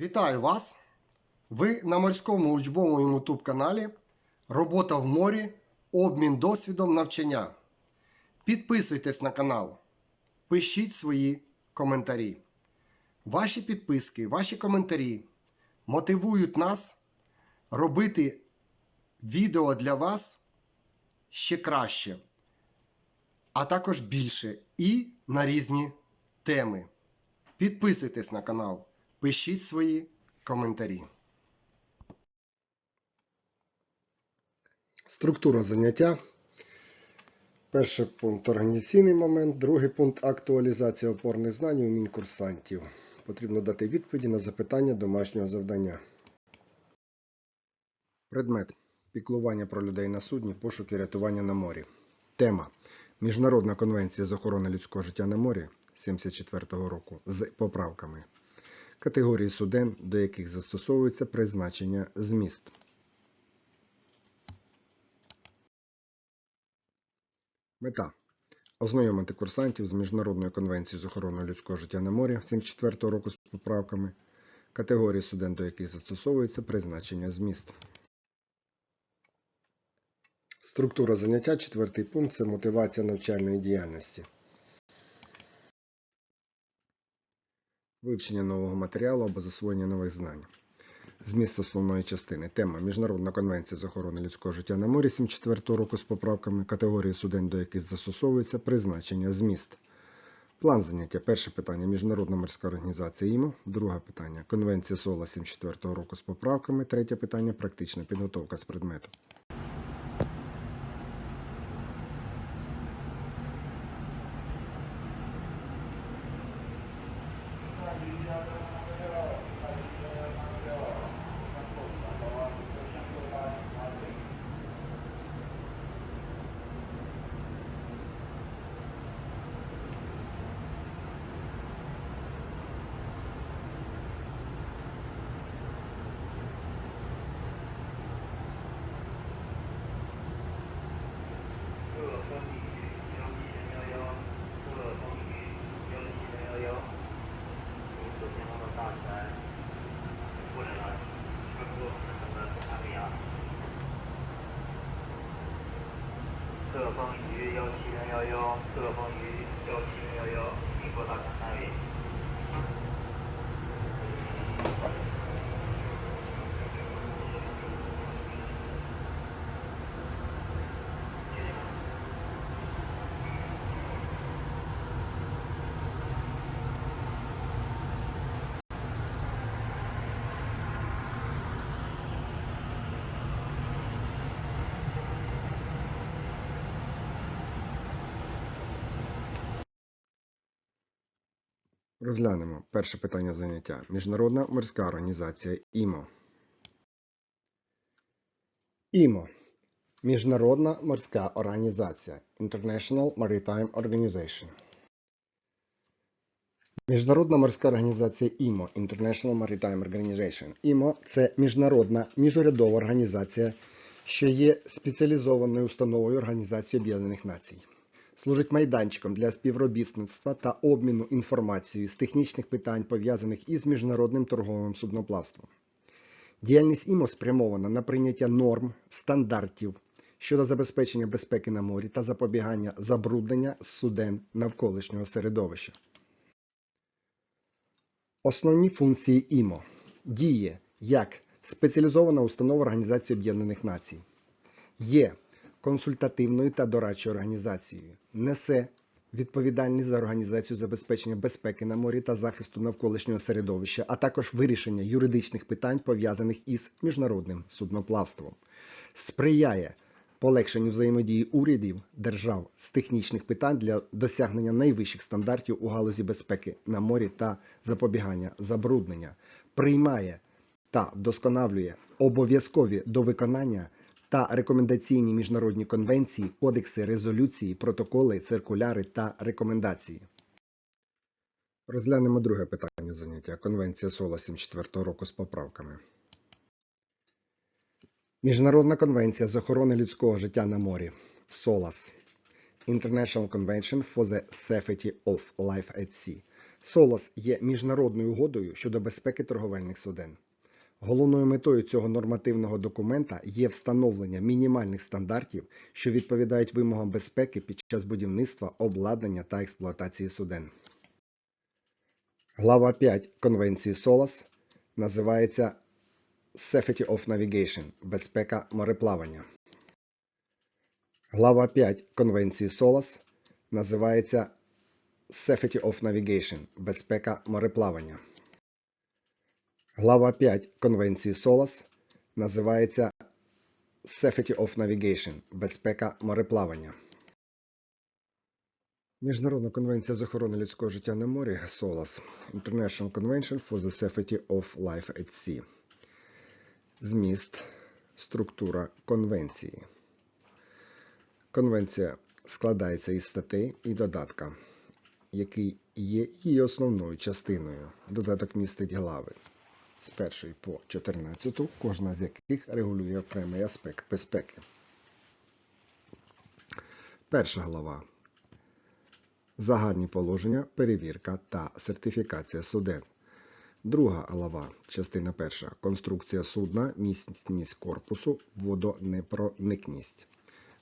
Вітаю вас! Ви на морському учбовому YouTube каналі Робота в морі, обмін досвідом навчання. Підписуйтесь на канал, пишіть свої коментарі. Ваші підписки, ваші коментарі мотивують нас робити відео для вас ще краще, а також більше і на різні теми. Підписуйтесь на канал, пишіть свої коментарі. Структура заняття. Перший пункт організаційний момент, другий пункт актуалізація опорних знань у мінкурсантів. Потрібно дати відповіді на запитання домашнього завдання. Предмет. Піклування про людей на судні, пошук і рятування на морі. Тема. Міжнародна конвенція з охорони людського життя на морі 74 року з поправками. Категорії суден, до яких застосовується призначення зміст. Мета. Ознайомити курсантів з Міжнародною конвенцією з охорони людського життя на морі 74 року з поправками. Категорії суден, до яких застосовується призначення зміст. Структура заняття. Четвертий пункт це мотивація навчальної діяльності. Вивчення нового матеріалу або засвоєння нових знань. Зміст основної частини. Тема Міжнародна конвенція з охорони людського життя на морі 74 року з поправками, категорії суден, до яких застосовується призначення зміст. План заняття. Перше питання Міжнародна морська організація ІМО. Друге питання Конвенція СОЛА 74 року з поправками. Третє питання практична підготовка з предмету. 侧方于幺七零幺幺宁波大港站位 Розглянемо перше питання заняття. Міжнародна морська організація ІМО. ІМО. Міжнародна морська організація International Maritime Organization. Міжнародна морська організація ІМО International Maritime Organization. ІМО це міжнародна міжурядова організація, що є спеціалізованою установою Організації Об'єднаних Націй служить майданчиком для співробітництва та обміну інформацією з технічних питань, пов'язаних із міжнародним торговим судноплавством. Діяльність ІМО спрямована на прийняття норм, стандартів щодо забезпечення безпеки на морі та запобігання забруднення суден навколишнього середовища. Основні функції ІМО діє як спеціалізована установа Організації Об'єднаних Націй. Є консультативною та дорадчою організацією, несе відповідальність за організацію забезпечення безпеки на морі та захисту навколишнього середовища, а також вирішення юридичних питань, пов'язаних із міжнародним судноплавством, сприяє полегшенню взаємодії урядів держав з технічних питань для досягнення найвищих стандартів у галузі безпеки на морі та запобігання забруднення, приймає та вдосконалює обов'язкові до виконання та рекомендаційні міжнародні конвенції, кодекси, резолюції, протоколи, циркуляри та рекомендації. Розглянемо друге питання заняття. Конвенція СОЛА 74 року з поправками. Міжнародна конвенція з охорони людського життя на морі. СОЛАС. International Convention for the Safety of Life at Sea СОЛАС є міжнародною угодою щодо безпеки торговельних суден. Головною метою цього нормативного документа є встановлення мінімальних стандартів, що відповідають вимогам безпеки під час будівництва, обладнання та експлуатації суден. Глава 5 Конвенції СОЛАС називається Safety of Navigation безпека мореплавання. Глава 5 Конвенції СОЛАС називається Safety of Navigation безпека мореплавання. Глава 5 Конвенції СОЛАС називається Safety of Navigation безпека мореплавання. Міжнародна конвенція з охорони людського життя на морі СОЛАС International Convention for the Safety of Life at Sea. Зміст, структура конвенції. Конвенція складається із статей і додатка, який є її основною частиною. Додаток містить глави з 1 по 14, кожна з яких регулює окремий аспект безпеки. Перша глава. Загальні положення, перевірка та сертифікація суден. Друга глава, частина перша. Конструкція судна, міцність корпусу, водонепроникність.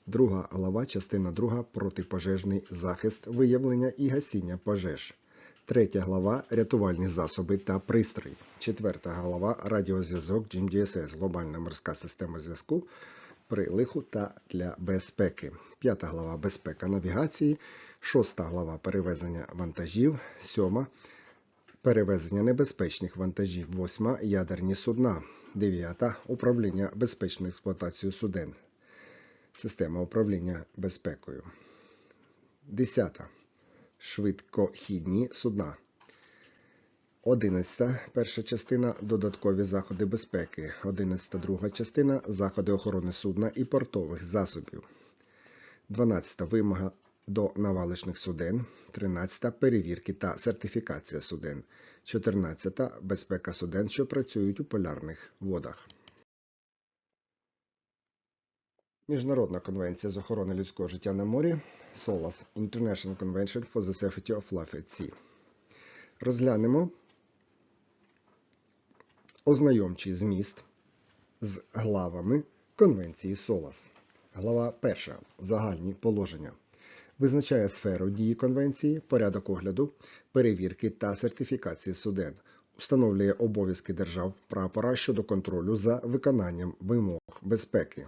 Друга глава, частина друга. Протипожежний захист, виявлення і гасіння пожеж. Третя глава рятувальні засоби та пристрої. Четверта глава радіозв'язок GMDSS, глобальна морська система зв'язку при лиху та для безпеки. П'ята глава безпека навігації. Шоста глава перевезення вантажів. Сьома перевезення небезпечних вантажів. Восьма ядерні судна. Дев'ята управління безпечною експлуатацією суден. Система управління безпекою. Десята швидкохідні судна. 11. Перша частина додаткові заходи безпеки. 11. Друга частина заходи охорони судна і портових засобів. 12. Вимога до навалишних суден. 13. Перевірки та сертифікація суден. 14. Безпека суден, що працюють у полярних водах. Міжнародна конвенція з охорони людського життя на морі SOLAS International Convention for the Safety of Life at Sea. Розглянемо ознайомчий зміст з главами Конвенції SOLAS. Глава 1. Загальні положення. Визначає сферу дії конвенції, порядок огляду, перевірки та сертифікації суден. Встановлює обов'язки держав прапора щодо контролю за виконанням вимог безпеки.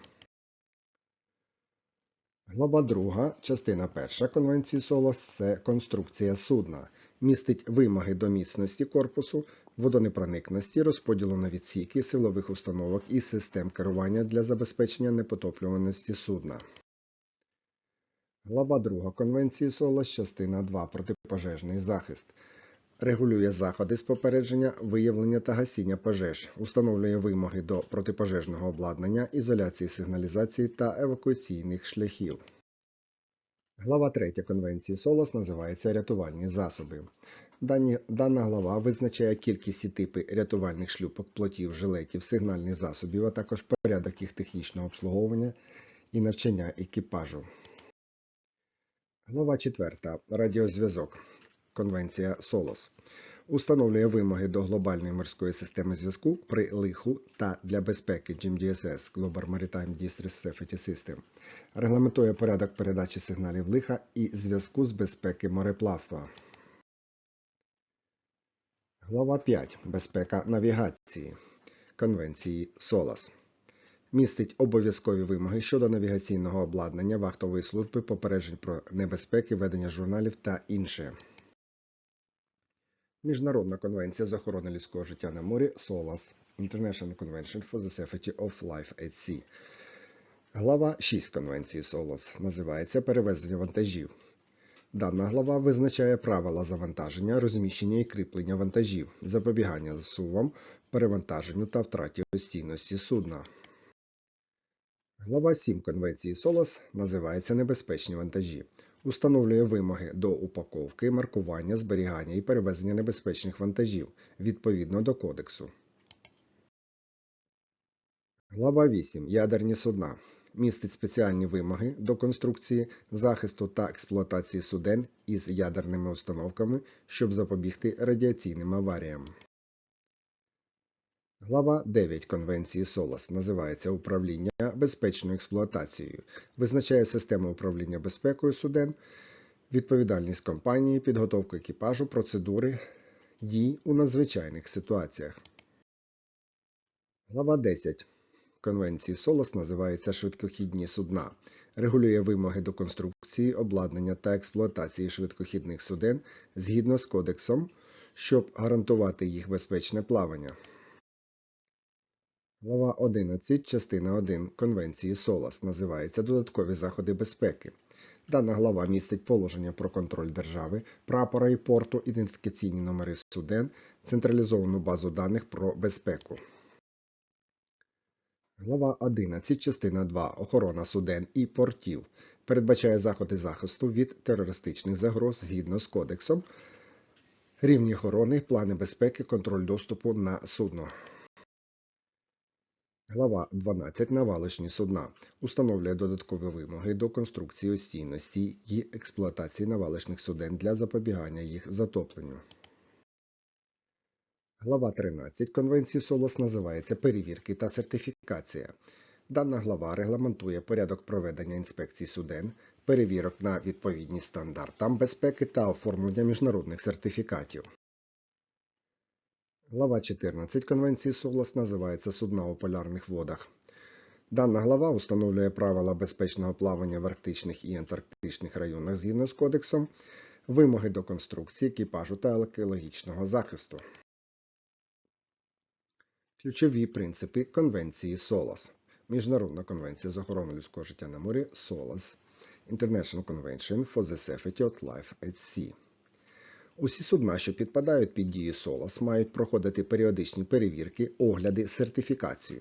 Глава 2, частина 1 Конвенції СОЛАС – це конструкція судна. Містить вимоги до міцності корпусу, водонепроникності, розподілу на відсіки, силових установок і систем керування для забезпечення непотоплюваності судна. Глава 2 Конвенції СОЛАС, частина 2 Протипожежний захист. Регулює заходи з попередження, виявлення та гасіння пожеж, установлює вимоги до протипожежного обладнання, ізоляції сигналізації та евакуаційних шляхів. Глава 3 Конвенції СОЛАС називається Рятувальні засоби. Дані, дана глава визначає кількість і типи рятувальних шлюпок, плотів, жилетів, сигнальних засобів, а також порядок їх технічного обслуговування і навчання екіпажу. Глава 4. Радіозв'язок. Конвенція СОЛОС установлює вимоги до глобальної морської системи зв'язку при лиху та для безпеки GMDSS Global Maritime Distress Safety System. Регламентує порядок передачі сигналів лиха і зв'язку з безпеки мореплавства. Глава 5. Безпека навігації Конвенції СОЛАС містить обов'язкові вимоги щодо навігаційного обладнання, вахтової служби, попереджень про небезпеки, ведення журналів та інше. Міжнародна конвенція з охорони людського життя на морі SOLAS International Convention for the Safety of Life at Sea. Глава 6 Конвенції SOLAS називається Перевезення вантажів. Дана глава визначає правила завантаження, розміщення і кріплення вантажів, запобігання зсувам, перевантаженню та втраті постійності судна. Глава 7 Конвенції СОЛАС називається Небезпечні вантажі. Установлює вимоги до упаковки, маркування, зберігання і перевезення небезпечних вантажів відповідно до кодексу. Глава 8. Ядерні судна. містить спеціальні вимоги до конструкції, захисту та експлуатації суден із ядерними установками, щоб запобігти радіаційним аваріям. Глава 9 Конвенції СОЛАС називається Управління безпечною експлуатацією, визначає систему управління безпекою суден, відповідальність компанії, підготовку екіпажу, процедури дій у надзвичайних ситуаціях. Глава 10 Конвенції СОЛАС називається Швидкохідні судна, регулює вимоги до конструкції, обладнання та експлуатації швидкохідних суден згідно з кодексом, щоб гарантувати їх безпечне плавання. Глава 11, частина 1 Конвенції СОЛАС називається Додаткові заходи безпеки. Дана глава містить положення про контроль держави, прапора і порту, ідентифікаційні номери суден, централізовану базу даних про безпеку. Глава 11, частина 2 Охорона суден і портів передбачає заходи захисту від терористичних загроз згідно з кодексом, рівні охорони, плани безпеки, контроль доступу на судно. Глава 12. Навалочні судна установлює додаткові вимоги до конструкції остійності і експлуатації навалочних суден для запобігання їх затопленню. Глава 13 Конвенції СОЛОС називається Перевірки та сертифікація. Дана глава регламентує порядок проведення інспекцій суден, перевірок на відповідність стандартам безпеки та оформлення міжнародних сертифікатів. Глава 14 Конвенції СОЛАС називається Судна у полярних водах. Дана глава установлює правила безпечного плавання в арктичних і антарктичних районах згідно з кодексом, вимоги до конструкції, екіпажу та екологічного захисту. Ключові принципи Конвенції СОЛАС. Міжнародна конвенція з охорони людського життя на морі СОЛАС. International Convention for the Safety of Life at Sea. Усі судна, що підпадають під дію СОЛАС, мають проходити періодичні перевірки, огляди, сертифікацію.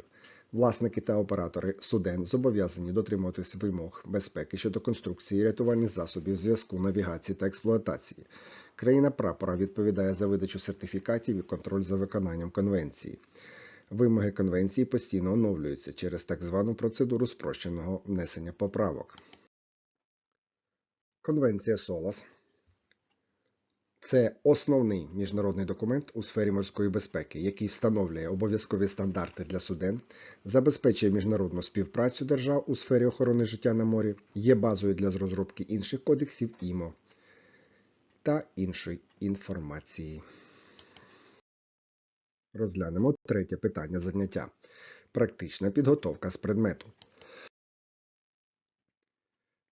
Власники та оператори суден зобов'язані дотримуватися вимог безпеки щодо конструкції рятувальних засобів зв'язку, навігації та експлуатації. Країна прапора відповідає за видачу сертифікатів і контроль за виконанням конвенції. Вимоги конвенції постійно оновлюються через так звану процедуру спрощеного внесення поправок. Конвенція СОЛАС це основний міжнародний документ у сфері морської безпеки, який встановлює обов'язкові стандарти для суден, забезпечує міжнародну співпрацю держав у сфері охорони життя на морі, є базою для розробки інших кодексів ІМО та іншої інформації. Розглянемо третє питання заняття. Практична підготовка з предмету.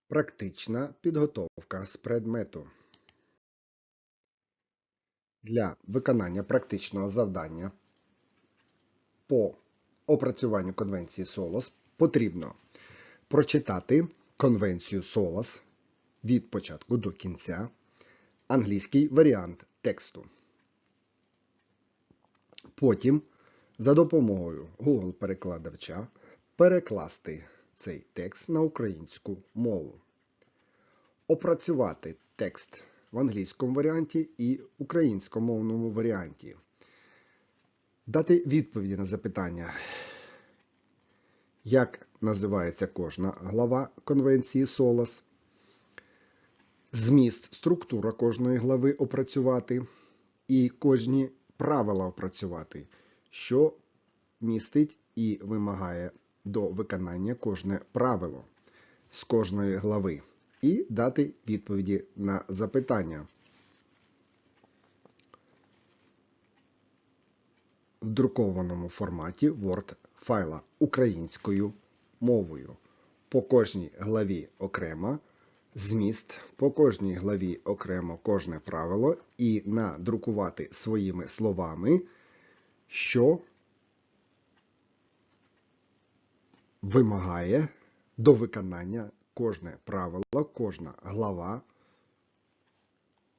Практична підготовка з предмету. Для виконання практичного завдання по опрацюванню конвенції СОЛОС потрібно прочитати конвенцію СОЛОС від початку до кінця, англійський варіант тексту. Потім за допомогою Google-перекладача перекласти цей текст на українську мову, опрацювати текст в англійському варіанті і українськомовному варіанті, дати відповіді на запитання, як називається кожна глава Конвенції СОЛАС, зміст, структура кожної глави опрацювати і кожні правила опрацювати, що містить і вимагає до виконання кожне правило з кожної глави, і дати відповіді на запитання. В друкованому форматі Word файла українською мовою. По кожній главі окремо зміст, по кожній главі окремо кожне правило і надрукувати своїми словами, що вимагає до виконання кожне правило, кожна глава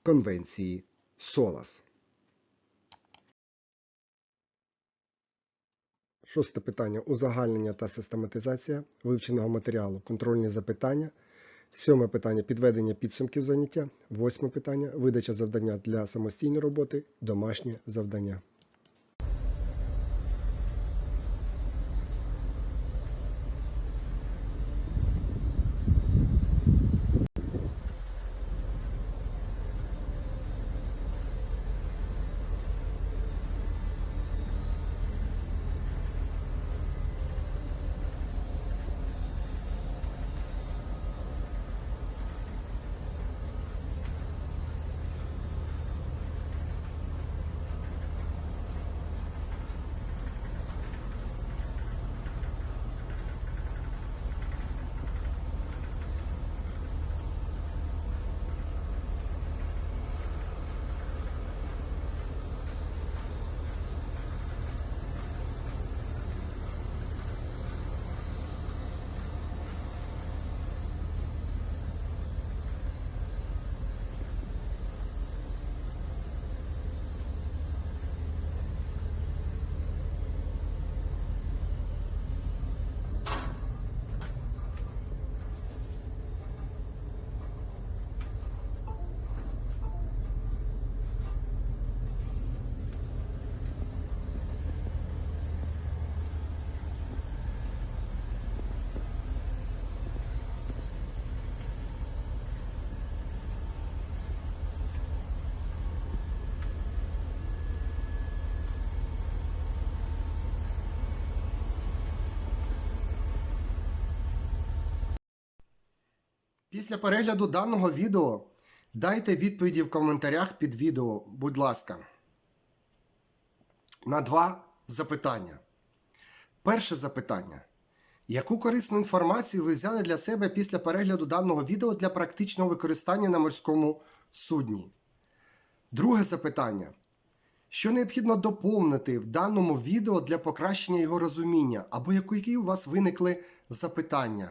Конвенції СОЛАС. Шосте питання. Узагальнення та систематизація вивченого матеріалу. Контрольні запитання. Сьоме питання підведення підсумків заняття. Восьме питання видача завдання для самостійної роботи, домашнє завдання. Після перегляду даного відео дайте відповіді в коментарях під відео, будь ласка. На два запитання. Перше запитання. Яку корисну інформацію ви взяли для себе після перегляду даного відео для практичного використання на морському судні? Друге запитання. Що необхідно доповнити в даному відео для покращення його розуміння, або які у вас виникли запитання?